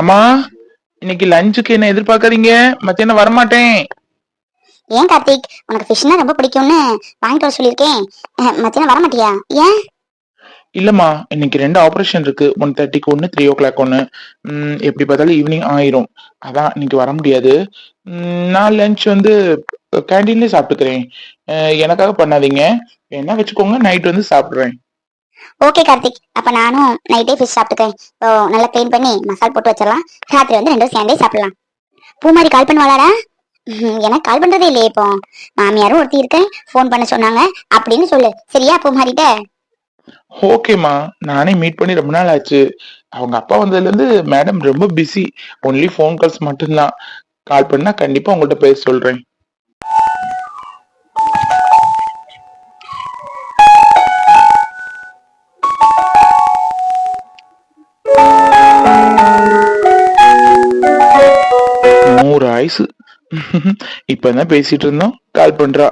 அம்மா இன்னைக்கு லஞ்சுக்கு என்ன எதிர்பார்க்கறீங்க மத்தியானம் வரமாட்டேன். ஏன் கார்த்திக்? உனக்கு ஃபிஷ்னா ரொம்ப பிடிக்கும்னு வாங்கிட்டு வர சொல்லியிருக்கேன். மத்தியானம் வர மாட்டியா ஏன்? இல்லம்மா இன்னைக்கு ரெண்டு ஆபரேஷன் இருக்கு. ஒன் தேர்ட்டிக்கு ஒன்று த்ரீ ஓ கிளாக் ஒன்று எப்படி பார்த்தாலும் ஈவினிங் ஆயிரும். அதான் இன்னைக்கு வர முடியாது. நான் லஞ்ச் வந்து கேண்டீன்லேயே சாப்பிட்டுக்கிறேன். எனக்காக பண்ணாதீங்க. என்ன வச்சுக்கோங்க நைட் வந்து சாப்பிடுறேன். ஓகே கார்த்திக் அப்ப நானும் நைட்டே ஃபிஷ் சாப்பிட்டுக்கேன் இப்போ நல்லா க்ளீன் பண்ணி மசால் போட்டு வச்சிடலாம். ராத்திரி வந்து ரெண்டும் சேர்ந்தே சாப்பிடலாம். பூமாரி கால் பண்ணுவாளாடா? எனக்கு கால் பண்றதே இல்லையே இப்போ. மாமியாரும் ஒருத்தி இருக்கேன். ஃபோன் பண்ண சொன்னாங்க. அப்படின்னு சொல்லு. சரியா பூமாரிட்ட? ஓகேம்மா நானே மீட் பண்ணி ரொம்ப நாள் ஆச்சு. அவங்க அப்பா வந்ததுல இருந்து மேடம் ரொம்ப பிஸி ஒன்லி ஃபோன் கால்ஸ் மட்டும்தான். கால் பண்ணா கண்டிப்பா உங்கள்கிட்ட பேச சொல்றேன். ஆயுசு இப்பதான் பேசிட்டு இருந்தோம்? கால் பண்றா.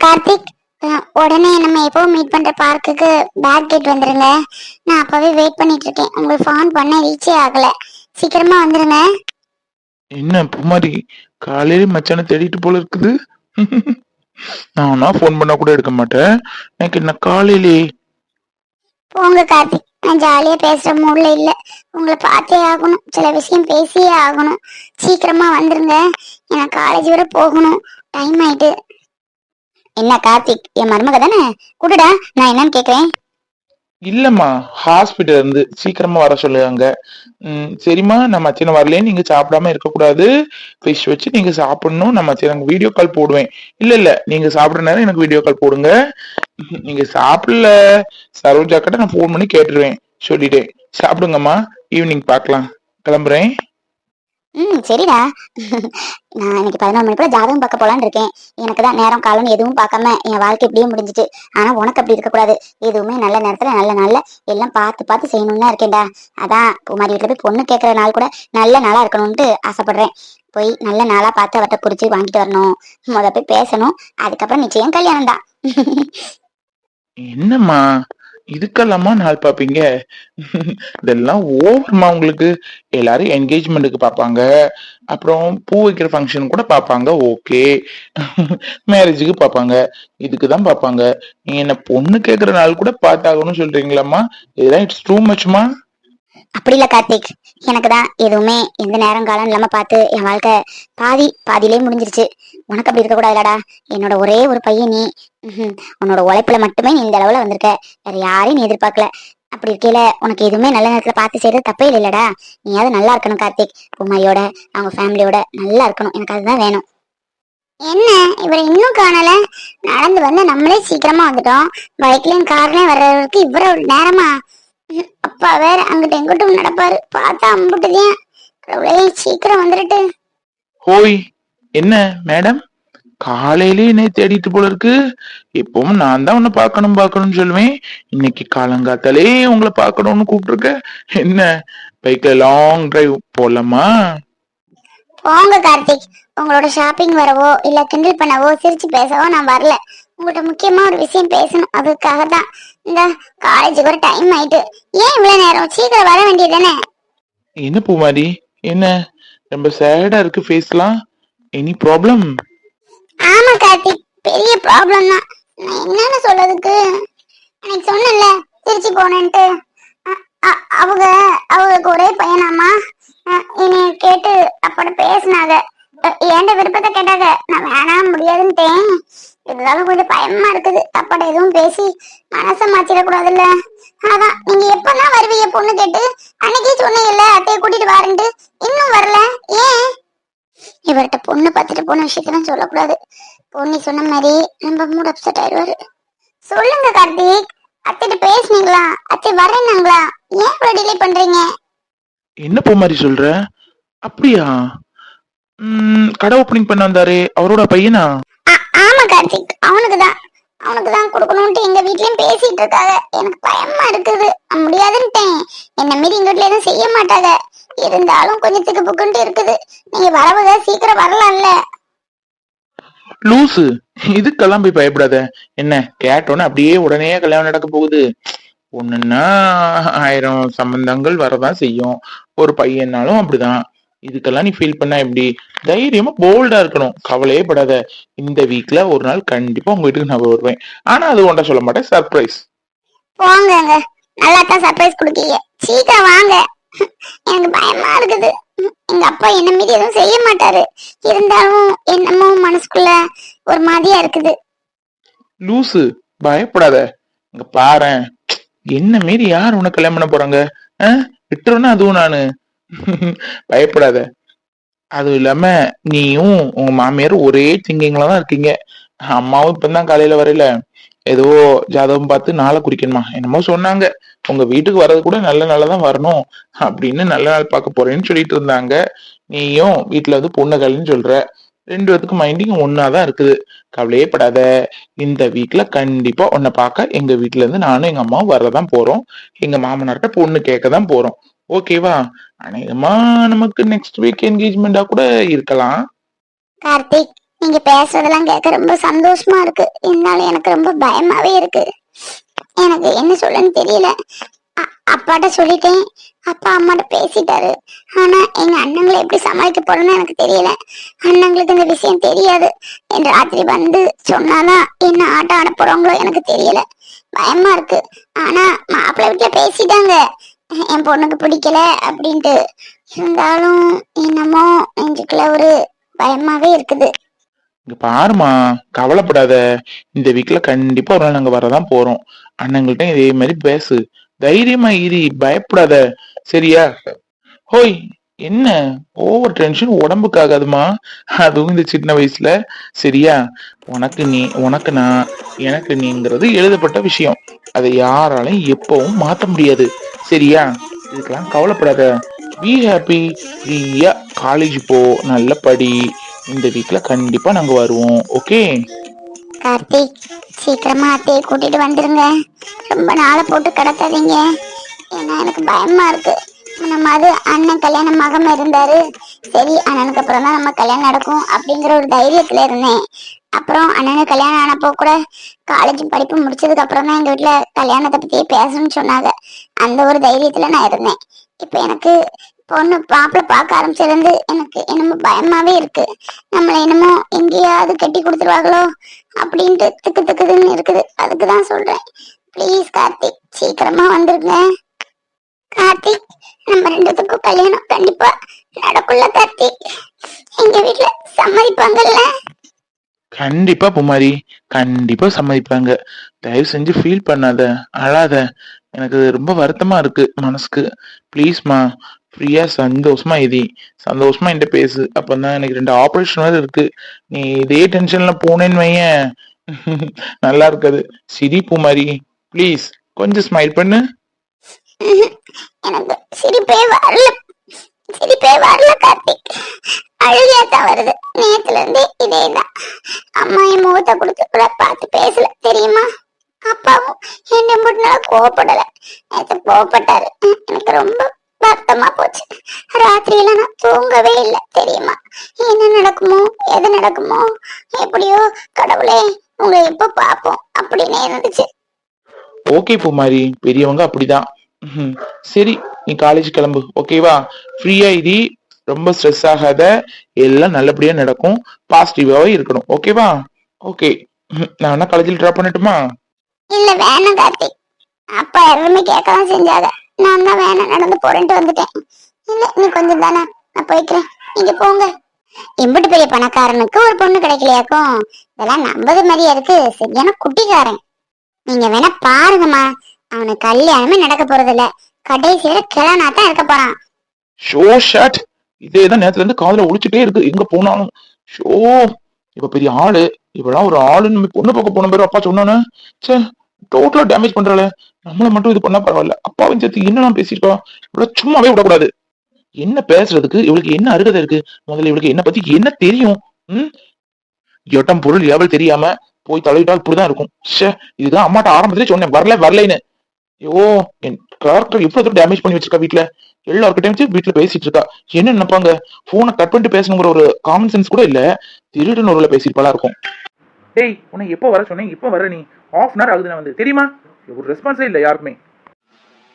கார்த்திக் உடனே நம்ம எப்போ மீட் பண்ற பார்க்குக்கு பேக் கேட் வந்துருங்க. நான் அப்பவே வெயிட் பண்ணிட்டு இருக்கேன். உங்களுக்கு ஃபோன் பண்ண ரீச்சே ஆகல. சீக்கிரமா வந்துருங்க. என்ன பூமாரி காலையில மச்சான தேடிட்டு போல இருக்குது? நானா ஃபோன் பண்ணா கூட எடுக்க மாட்டேன். எனக்கு என்ன காலையிலே? போங்க கார்த்திக். நான் ஜாலியா பேசுற மூட்ல இல்ல. உங்களை பார்த்தே ஆகணும். சில விஷயம் பேசியே ஆகணும். சீக்கிரமா வந்துருங்க. எனக்கு காலேஜ் வரை போகணும். டைம் ஆயிட்டு. என்ன கார்த்திக்? என் மருமக தானே? குடுடா நான் என்னன்னு கேக்குறேன். இல்லம்மா ஹாஸ்பிட்டல் இருந்து சீக்கிரமா வர சொல்லுவாங்க ம், சரிம்மா நம்ம மத்தியானம் வரலையே. நீங்க சாப்பிடாம இருக்கக்கூடாது. ஃபிஷ் வச்சு நீங்க சாப்பிடணும். நம்ம மத்தியானம் வீடியோ கால் போடுவேன். இல்ல இல்ல நீங்க சாப்பிடுற நேரம் எனக்கு வீடியோ கால் போடுங்க. நீங்க சாப்பிடல சரோஜா கிட்ட நான் ஃபோன் பண்ணி கேட்டுருவேன் சொல்லிட்டேன் சாப்பிடுங்கம்மா ஈவினிங் பார்க்கலாம். கிளம்புறேன். ம் சரிடா. நான் இன்னைக்கு பதினோரு மணி போல ஜாதகம் பார்க்க போலான்னு இருக்கேன். எனக்கு தான் நேரம் காலம் எதுவும் பார்க்காம என் வாழ்க்கை இப்படியே முடிஞ்சிட்டு ஆனா உனக்கு அப்படி இருக்கக்கூடாது. எதுவுமே நல்ல நேரத்துல நல்ல நல்ல எல்லாம் பார்த்து பார்த்து செய்யணும்னு தான் இருக்கேன்டா. அதான் குமாரி வீட்டுல போய் பொண்ணு கேட்கற நாள் கூட நல்ல நாளா இருக்கணும்ட்டு ஆசைப்படுறேன். போய் நல்ல நாளா பார்த்து அவர்கிட்ட குறிச்சு வாங்கிட்டு வரணும். முத போய் பேசணும். அதுக்கப்புறம் நிச்சயம் கல்யாணம் தான் என்னம்மா? இதுக்கெல்லாமா நாள் பாப்பீங்க இதெல்லாம் ஓவர்மா உங்களுக்கு. எல்லாரும் என்கேஜ்மெண்ட்டுக்கு பார்ப்பாங்க. அப்புறம் பூ வைக்கிற ஃபங்க்ஷன் கூட பார்ப்பாங்க. ஓகே மேரேஜுக்கு பார்ப்பாங்க. இதுக்கு தான் பார்ப்பாங்க. நீங்க என்ன பொண்ணு கேட்குற நாள் கூட பார்த்தாகணும்னு சொல்றீங்களாம்மா? இதெல்லாம் இட்ஸ் டூ மச்மா அப்படி இல்ல கார்த்திக். எனக்கு தான் எதுவுமே எந்த நேரம் காலம் இல்லாம பார்த்து என் வாழ்க்கை பாதி பாதியிலே முடிஞ்சிருச்சு. உனக்கு அப்படி இருக்க இல்லடா என்னோட ஒரே ஒரு பையன் நீ. உன்னோட உழைப்புல மட்டுமே நீ இந்த அளவுல வந்திருக்க. வேற யாரையும் நீ எதிர்பார்க்கல. அப்படி இருக்கையில உனக்கு எதுவுமே நல்ல நேரத்துல பார்த்து செய்யறது தப்பே இல்லைல்லடா. நீயாவது நல்லா இருக்கணும் கார்த்திக். குமாரியோட அவங்க ஃபேமிலியோட நல்லா இருக்கணும். எனக்கு அதுதான் வேணும். என்ன? இவரை இன்னும் காணல. நடந்து வந்து நம்மளே சீக்கிரமா வந்துட்டோம். பைக்லயும் கார்லயும் வர்றதுக்கு இவ்வளவு நேரமா? அப்பா வேற அங்கிட்ட எங்கிட்டும் நடப்பாரு. பார்த்தா அம்புட்டுதேன் கடவுளே சீக்கிரம் வந்துருட்டு. ஹோய் என்ன மேடம்? காலையிலே என்னை தேடிட்டு போல இருக்கு எப்பவும் நான் தான் உன்னை பார்க்கணும் பார்க்கணும்னு சொல்லுவேன். இன்னைக்கு காலங்காத்தாலே உங்களை பார்க்கணும்னு கூப்பிட்டுருக்க. என்ன பைக்ல லாங் டிரைவ் போலாமா? போங்க கார்த்திக். உங்களோட ஷாப்பிங் வரவோ இல்ல கிண்டல் பண்ணவோ சிரிச்சு பேசவோ நான் வரல. உங்கள்கிட்ட முக்கியமா ஒரு விஷயம் பேசணும். அதுக்காக தான் இந்த காலேஜுக்கு ஒரு டைம் ஆயிட்டு. ஏன் இவ்வளவு நேரம்? சீக்கிரம் வர வேண்டியதுதானே? என்ன பூமாரி? என்ன? ரொம்ப சேடா இருக்கு ஃபேஸ்லாம் எனி ப்ராப்ளம் ஆமா கார்த்திக். பெரிய ப்ராப்ளம் தான். நான் என்னன்னு சொல்றதுக்கு? அன்னைக்கு சொன்னேன்ல திருச்சி போனேன்ட்டு. அ- அ- அவங்க அவங்களுக்கு ஒரே பையனாமா? என்னைய கேட்டு அப்பட பேசினாங்க. ஏண்ட விருப்பத்தை கேட்டாங்க? நான் வேணாம் முடியாதுன்ட்டேன். இருந்தாலும் கொஞ்சம் பயமா இருக்குது. தப்பாட எதுவும் பேசி மனசை மாத்திடக்கூடாதுல்ல அதான் நீங்க எப்பதான் வருவீங்க பொண்ணு கேட்டு? அன்னைக்கே சொன்னீங்கல்ல அத்தையை கூட்டிட்டு வாருன்ட்டு. இன்னும் வரல. ஏன்? இவர்கிட்ட பொண்ணு பார்த்துட்டு போன விஷயத்தெல்லாம் சொல்லக்கூடாது. பொண்ணு சொன்ன மாதிரி நம்ம மூட் அப்செட் ஆயிடுவாரு. சொல்லுங்க கார்த்திக். அத்தைகிட்ட பேசுனீங்களா? அத்தை வரேன்னாங்களா? ஏன் இவ்வளவு டிலே பண்றீங்க? என்ன பூமாரி சொல்ற? அப்படியா? ம், கடை ஓப்பனிங் பண்ண வந்தாரே. அவரோட பையனா? ஆ- ஆமா கார்த்திக். அவனுக்கு தான். அவனுக்கு தான் கொடுக்கணும்ட்டு எங்க வீட்லயும் பேசிட்டு இருக்காங்க. எனக்கு பயமா இருக்குது. நான் முடியாதுன்ட்டேன். என்ன மீறி எங்க வீட்ல எதுவும் செய்ய மாட்டாங்க. இருந்தாலும் கொஞ்சம் திக்கு புக்குன்ட்டு இருக்குது. நீங்க வரவங்க சீக்கிரம் வரலாம்ல. லூசு இதுக்கெல்லாம் போய் பயப்படாத. என்ன கேட்டோன்னே அப்படியே உடனே கல்யாணம் நடக்க போகுது. ஒண்ணுன்னா ஆயிரம் சம்பந்தங்கள் வரதான் செய்யும். ஒரு பையனாலும் அப்படிதான். இதுக்கெல்லாம் நீ ஃபீல் பண்ணா எப்படி? தைரியமா போல்டா இருக்கணும். கவலையே படாத இந்த வீக்ல ஒரு நாள் கண்டிப்பா உங்க வீட்டுக்கு நான் வருவேன். ஆனா அது ஒன்றை சொல்ல மாட்டேன். சர்ப்ரைஸ் போங்கங்க நல்லா தான் சர்ப்ரைஸ் கொடுக்கீங்க. சீக்கிரம் வாங்க. எனக்கு பயமா இருக்குது. எங்க அப்பா என்ன மீறி எதுவும் செய்ய மாட்டாரு. இருந்தாலும் என்னமோ மனசுக்குள்ள ஒரு மாதிரியா இருக்குது. லூசு. பயப்படாத. இங்க பாரேன். என்ன மீறி யார் உனக்கு கல்யாணம் பண்ண போறாங்க? விட்டுருன்னா அதுவும் நானு? பயப்படாத. அதுவும் இல்லாம நீயும் உங்க மாமியாரும் ஒரே திங்கிங்ல தான் இருக்கீங்க. அம்மாவும் இப்பதான் காலையில வரையில ஏதோ ஜாதகம் பார்த்து நாளை குறிக்கணுமா என்னமோ சொன்னாங்க. உங்க வீட்டுக்கு வர்றது கூட நல்ல நாளா தான் வரணும். அப்படின்னு நல்ல நாள் பார்க்க போறேன்னு சொல்லிட்டு இருந்தாங்க. நீயும் வீட்டுல வந்து பொண்ணு கலைன்னு சொல்ற. ரெண்டு பேத்துக்கு மைண்டிங் ஒன்னாதான் இருக்குது. கவலையே படாத. இந்த வீக்ல கண்டிப்பா உன்னை பார்க்க எங்க வீட்டுல இருந்து நானும் எங்க அம்மாவும் வரதான் போறோம். எங்க மாமனார்கிட்ட பொண்ணு கேட்க தான் போறோம். ஓகேவா அநேகமா நமக்கு நெக்ஸ்ட் வீக் என்கேஜ்மெண்டா கூட இருக்கலாம். கார்த்திக் நீங்க பேசுறதெல்லாம் கேட்க ரொம்ப சந்தோஷமா இருக்கு. இருந்தாலும் எனக்கு ரொம்ப பயமாவே இருக்கு. எனக்கு என்ன சொல்லன்னு தெரியல. அப்பாட்ட சொல்லிட்டேன். அப்பா அம்மாட்ட பேசிட்டாரு. ஆனா எங்க அண்ணங்களை எப்படி சமாளிக்க போறேன்னு எனக்கு தெரியல. அண்ணங்களுக்கு இந்த விஷயம் தெரியாது. என் ராத்திரி வந்து சொன்னாதான் என்ன ஆட்டம் ஆட போறவங்களோ எனக்கு தெரியல. பயமா இருக்கு. ஆனா மாப்பிள்ளை வீட்டுல பேசிட்டாங்க. என் பொண்ணுக்கு பிடிக்கல அப்படின்ட்டு. இருந்தாலும் என்னமோ நெஞ்சுக்குள்ள ஒரு பயமாவே இருக்குது. இங்க பாருமா கவலைப்படாத. இந்த வீக்ல கண்டிப்பா ஒரு நாள் நாங்க வரதான் போறோம். அண்ணங்கள்ட்ட இதே மாதிரி பேசு. தைரியமா இரு பயப்படாத. சரியா? ஹோய் என்ன? ஓவர் டென்ஷன் உடம்புக்கு ஆகாதுமா? அதுவும் இந்த சின்ன வயசுல. சரியா? உனக்கு நீ உனக்கு நான் எனக்கு நீங்கிறது எழுதப்பட்ட விஷயம். அதை யாராலையும் எப்பவும் மாத்த முடியாது. சரியா? இதுக்கெல்லாம் கவலைப்படாத. பி ஹாப்பி ஃப்ரீயா காலேஜ் போ. நல்ல படி. இந்த வீக்ல கண்டிப்பா நாங்க வருவோம். ஓகே கார்த்திக் சீக்கிரமா அத்தையை கூட்டிட்டு வந்துருங்க. ரொம்ப நாளை போட்டு கிடக்காதீங்க ஏன்னா எனக்கு பயமா இருக்கு. நம்ம அது அண்ணன் கல்யாணம் மகம் இருந்தாரு. சரி அண்ணனுக்கு அப்புறம் தான் நம்ம கல்யாணம் நடக்கும் அப்படிங்கிற ஒரு தைரியத்துல இருந்தேன். அப்புறம் அண்ணனுக்கு கல்யாணம் ஆனப்போ கூட காலேஜ் படிப்பு முடிச்சதுக்கு அப்புறம் தான் எங்க வீட்டுல கல்யாணத்தை பத்தியே பேசணும்னு சொன்னாங்க. அந்த ஒரு தைரியத்துல நான் இருந்தேன். இப்ப எனக்கு பொண்ணு மாப்பிள்ளை பார்க்க ஆரம்பிச்சிருந்து எனக்கு என்னமோ பயமாவே இருக்கு. நம்மள என்னமோ எங்கேயாவது கட்டி கொடுத்துருவாங்களோ அப்படின்ட்டு திக்கு திக்குதுன்னு இருக்குது. அதுக்கு தான் சொல்றேன். ப்ளீஸ் கார்த்திக் சீக்கிரமா வந்துருங்க. கார்த்திக் நம்ம ரெண்டுத்துக்கும் கல்யாணம் கண்டிப்பா நடக்குள்ள கார்த்திக். எங்க வீட்டுல சம்மதிப்பாங்கல்ல? கண்டிப்பா புமாரி கண்டிப்பா சம்மதிப்பாங்க. தயவு செஞ்சு ஃபீல் பண்ணாத அழாத. எனக்கு ரொம்ப வருத்தமா இருக்கு மனசுக்கு. ப்ளீஸ்மா ஃப்ரீயா சந்தோஷமா இது சந்தோஷமா என்கிட்ட பேசு. அப்பதான் எனக்கு ரெண்டு ஆப்ரேஷன் வேற இருக்கு. நீ இதே டென்ஷன்ல போனேன்னு வையேன். நல்லா இருக்காது. சிரி பூமாரி ப்ளீஸ் கொஞ்சம் ஸ்மைல் பண்ணு. எனக்கு சிரிப்பே வரல. சிரிப்பே வரல கார்த்திக் அழுகையா தான் வருது. நேத்துல இருந்தே இதேதான். அம்மா என் முகத்தை கொடுத்து கூட பார்த்து பேசல. தெரியுமா? அப்பாவும் என்ன முன்னால கோவப்படல. நேற்று கோவப்பட்டாரு. எனக்கு ரொம்ப வருத்தமா போச்சு. ராத்திரியில நான் தூங்கவே இல்லை. தெரியுமா? என்ன நடக்குமோ? எது நடக்குமோ? எப்படியோ கடவுளே உங்களை எப்ப பார்ப்போம்? அப்படின்னு இருந்துச்சு. ஓகே பூமாரி. பெரியவங்க அப்படிதான். சரி நீ காலேஜ் கிளம்பு. ஓகேவா ஃப்ரீயா இது ரொம்ப ஸ்ட்ரெஸ் ஆகாத எல்லாம் நல்லபடியா நடக்கும். பாசிட்டிவாவே இருக்கணும். ஓகேவா ஓகே நான் வேணா காலேஜில் ட்ராப் பண்ணட்டுமா? இல்ல வேணாம் கார்த்திக் அப்பா எல்லாருமே கேட்கலாம் செஞ்சாங்க. நான் தான் வேணாம் நடந்து போறேன்ட்டு வந்துட்டேன். இல்ல நீ கொஞ்சம் தானே? நான் போய்க்கிறேன். நீங்க போங்க. எம்பிட்டு பெரிய பணக்காரனுக்கு ஒரு பொண்ணு கிடைக்கலையாக்கும் இதெல்லாம் நம்பது மாதிரியா இருக்கு. சரியான குட்டிக்காரன். நீங்க வேணா பாருங்கம்மா. அவனுக்கு கல்யாணமே நடக்க போறது இல்ல கடைசியில கிளனா தான் இருக்க போறான். ஷோ ஷாட். இதே தான் நேரத்துல இருந்து காதுல ஒழிச்சுட்டே இருக்கு. எங்க போனாலும். ஷோ இவ பெரிய ஆளு. இவெல்லாம் ஒரு ஆளுன்னு பொண்ணு பக்கம் போன பேரு அப்பா சொன்னானே. சே டோட்டலா டேமேஜ் பண்றாளே. நம்மள மட்டும் இது பண்ணா பரவாயில்ல. அப்பாவும் சேர்த்து என்னலாம் பேசிருக்கோம் இவ்வளவு சும்மாவே விடக்கூடாது. என்ன பேசுறதுக்கு? இவளுக்கு என்ன அருகதை இருக்கு? முதல்ல இவளுக்கு என்ன பத்தி என்ன தெரியும்? ம்? எட்டம் பொருள் எவள் தெரியாம போய் தலையிட்டால் இப்படிதான் இருக்கும். ஷே இதுதான் அம்மாட்ட ஆரம்பத்திலே சொன்னேன். வரல வரலைன்னு. ஐயோ என் கேரக்டர் இவ்வளவு டேமேஜ் பண்ணி வச்சிருக்கா வீட்ல. எல்லாருக்கிட்டையும் வச்சு வீட்டுல பேசிட்டு இருக்கா. என்ன நினைப்பாங்க? போனை கட் பண்ணிட்டு பேசணுங்கிற ஒரு காமன் சென்ஸ் கூட இல்ல. திருடன் ஒரு பேசிருப்பாளா இருக்கும். டேய் உன்னை எப்போ வர சொன்னேன்? இப்போ வர நீ ஆஃப் அன் ஹவர் ஆகுது நான் வந்து. தெரியுமா? ஒரு ரெஸ்பான்ஸே இல்லை யாருக்குமே.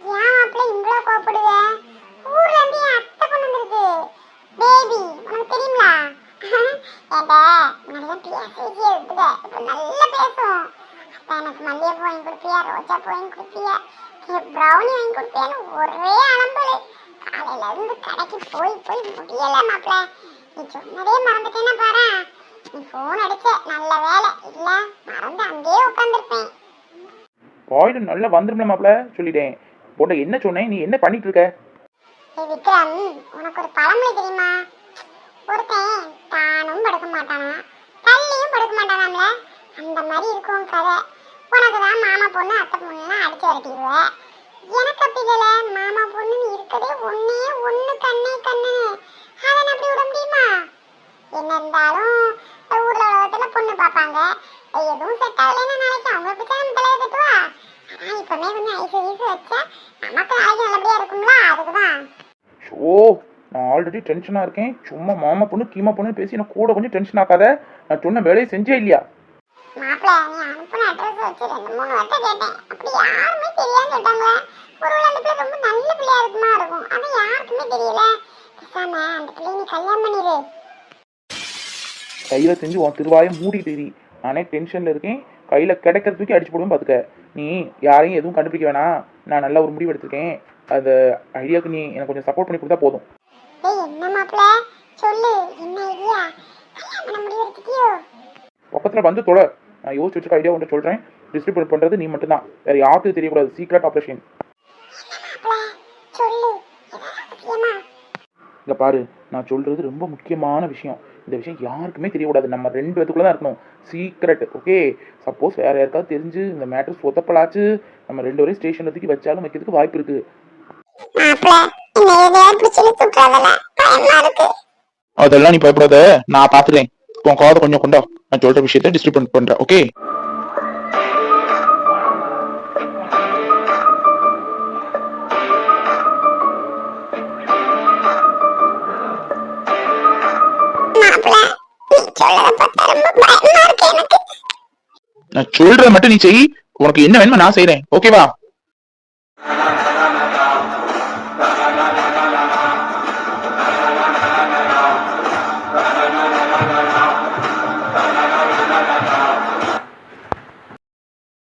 நல்லா இப்ப எனக்கு மல்லிகைப்பூ வாங்கி கொடுப்பியா? ரோஜா பூ வாங்கி கொடுப்பியா? ப்ரௌனி வாங்கி கொடுப்பியான்னு ஒரே அலம்பல். காலையில இருந்து கடைக்கு போய் போய் முடியல மாப்பிள்ள நீ சொன்னதே மறந்துட்டேன்னா பாரு. நீ ஃபோன் அடிச்ச. நல்ல வேலை. இல்ல மறந்து அங்கேயே உட்காந்துருப்பேன் பாய்டு நல்லா வந்துருமில்ல மாப்பிள சொல்லிட்டேன். போட்ட என்ன சொன்னேன்? நீ என்ன பண்ணிட்டு இருக்க? விக்ரம் உனக்கு ஒரு பழமொழி தெரியுமா? ஒருத்தன் தானும் படுக்க மாட்டானா? தள்ளியும் படுக்க மாட்டானாம்ல? அந்த மாதிரி இருக்கும் கதை. உனக்கு தான் மாமா பொண்ணு அத்தை பொண்ணுலாம் அடிச்சு விரட்டிடுவ. எனக்கு அப்படி இல்லைல மாமா பொண்ணு இருக்கதே ஒன்னே ஒண்ணு கண்ணே கண்ணு அதை நான் அப்படி விட முடியுமா? என்ன இருந்தாலும் ஊர்ல உலகத்துல பொண்ணு பார்ப்பாங்க. எதுவும் செட் ஆகலைன்னா நாளைக்கு அவங்க பிடிச்சா நம்ம தலையை கட்டுவா? ஆனா இப்பவுமே கொஞ்சம் ஐசு வீசு வச்சா நமக்கு நாளைக்கு நல்லபடியா இருக்கும்ல அதுக்குதான். ஓ நான் ஆல்ரெடி டென்ஷனாக இருக்கேன். சும்மா மாமா பொண்ணு கீமா பொண்ணு பேசி நான் கூட கொஞ்சம் டென்ஷன் ஆக்காத. நான் சொன்ன வேலையை செஞ்சே இல்லையா? மாப்பிள்ள நீ அனுப்புன வச்சு ரெண்டு மூணு வார்த்தை கேட்டேன். அப்படி யாருமே தெரியாதுன்னு சொல்லிட்டாங்க. ஒருவேளை அந்த பிள்ளை ரொம்ப நல்ல பிள்ளையா இருக்குமா இருக்கும். அது யாருக்குமே தெரியல. பேசாம அந்த பிள்ளைய நீ கல்யாணம் பண்ணிடு கையில் செஞ்சு உன் திருவாயை மூடிட்டு இரு. நானே டென்ஷனில் இருக்கேன். கையில் கிடைக்கிற தூக்கி அடிச்சு போடுவேன் பார்த்துக்க நீ யாரையும் எதுவும் கண்டுபிடிக்க வேணாம். நான் நல்ல ஒரு முடிவு எடுத்திருக்கேன். அந்த ஐடியாவுக்கு நீ எனக்கு கொஞ்சம் சப்போர்ட் பண்ணி கொடுத்தா போதும். என்ன மாப்பிள்ள? சொல்லு. என்ன ஐடியா? கல்யாணம் பண்ண முடிவு எடுத்துட்டியோ? பக்கத்தில் வந்து தொலை நான் யோசிச்சு வச்சுக்க ஐடியா ஒன்று சொல்கிறேன் டிஸ்ட்ரிபியூட் பண்ணுறது நீ மட்டும்தான். வேறு யாருக்கும் தெரியக்கூடாது. சீக்ரெட் ஆப்ரேஷன் இல்லை இங்கே பாரு நான் சொல்கிறது ரொம்ப முக்கியமான விஷயம். இந்த விஷயம் யாருக்குமே தெரியக்கூடாது. நம்ம ரெண்டு பேத்துக்குள்ள தான் இருக்கணும். சீக்ரெட் ஓகே சப்போஸ் வேறு யாருக்காவது தெரிஞ்சு இந்த மேட்ரு சொத்தப்பலாச்சு நம்ம ரெண்டு வரையும் ஸ்டேஷனில் தூக்கி வச்சாலும் வைக்கிறதுக்கு வாய்ப்பு இருக்குது இருக்கு. அதெல்லாம் நீ பயப்படாத. நான் பாத்துக்கிறேன். உன் காதை கொஞ்சம் கொண்டா நான் சொல்ற விஷயத்த டிஸ்ட்ரிபியூட் பண்றேன். ஓகே நான் சொல்றத மட்டும் நீ செய். உனக்கு என்ன வேணுமோ நான் செய்யறேன் ஓகேவா